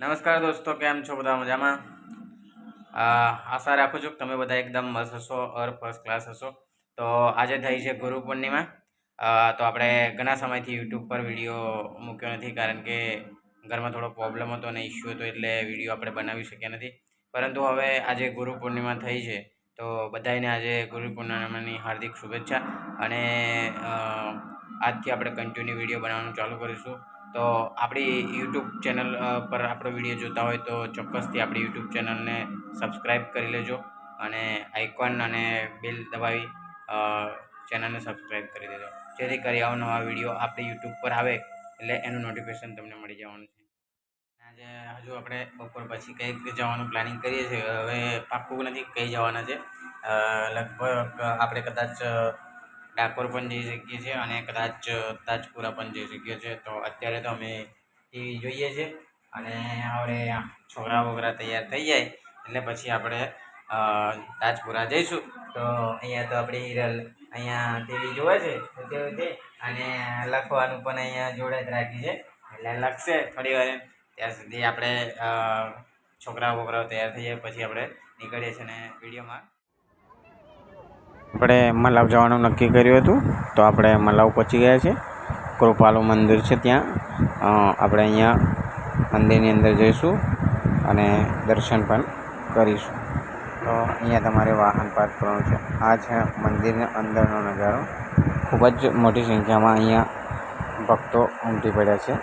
નમસ્કાર દોસ્તો, કેમ છો બધા મજામાં? આશા રાખું છું તમે બધા એકદમ મસ્ત હશો ઓર ફર્સ્ટ ક્લાસ હશો. તો આજે થઈ છે ગુરુ પૂર્ણિમા. તો આપણે ઘણા સમયથી યુટ્યુબ પર વીડિયો મૂક્યો નથી કારણ કે ઘરમાં થોડો પ્રોબ્લેમ હતો અને ઇસ્યુ હતો એટલે વીડિયો આપણે બનાવી શક્યા નથી. પરંતુ હવે આજે ગુરુ પૂર્ણિમા થઈ છે. તો બધાને આજે ગુરુ પૂર્ણિમાની હાર્દિક શુભેચ્છા અને આજથી આપણે કન્ટિન્યુ વીડિયો બનાવવાનું ચાલુ કરીશું. તો આપણી યુટ્યુબ ચેનલ પર આપણો વીડિયો જોતા હોય તો ચોક્કસથી આપણી યુટ્યુબ ચેનલને સબસ્ક્રાઈબ કરી લેજો અને આઇકોન અને બેલ દબાવી ચેનલને સબસ્ક્રાઈબ કરી દેજો. જેથી કરી અવનવા વીડિયો આપણી યુટ્યુબ પર આવે એટલે એનું નોટિફિકેશન તમને મળી જવાનું છે. આજે હજુ આપણે બપોર પછી કંઈક જવાનું પ્લાનિંગ કરીએ છીએ. હવે પાક્કું નથી કઈ જવાના છે. લગભગ આપણે કદાચ ડાકોર પણ જઈ શકીએ છીએ અને કદાચ તાજપુરા પણ જઈ શકીએ છીએ. તો અત્યારે તો અમે ટીવી જોઈએ છીએ અને હવે છોકરા વોકરા તૈયાર થઈ જાય એટલે પછી આપણે તાજપુરા જઈશું. તો અહીંયા તો આપણી હિરલ અહીંયા ટીવી જોવે છે તે અને લખવાનું પણ અહીંયા જોડે જ રાખી છે. એટલે લખશે થોડી વાર ત્યાં સુધી આપણે છોકરા બોકરાઓ તૈયાર થઈ જાય, પછી આપણે નીકળીએ છીએ અને વિડીયોમાં આપણે મલાવ જવાનું નક્કી કર્યું હતું. તો આપણે મલાવ પહોંચી ગયા છે કૃપાલુ મંદિર છે ત્યાં. આપણે અહીંયા મંદિરની અંદર જઈશું અને દર્શન પણ કરીશું. તો અહીંયા તમારે વાહન પાર્ક કરવાનું છે. આ છે મંદિરના અંદરનો નજારો. ખૂબ જ મોટી સંખ્યામાં અહીંયા ભક્તો ઉમટી પડ્યા છે.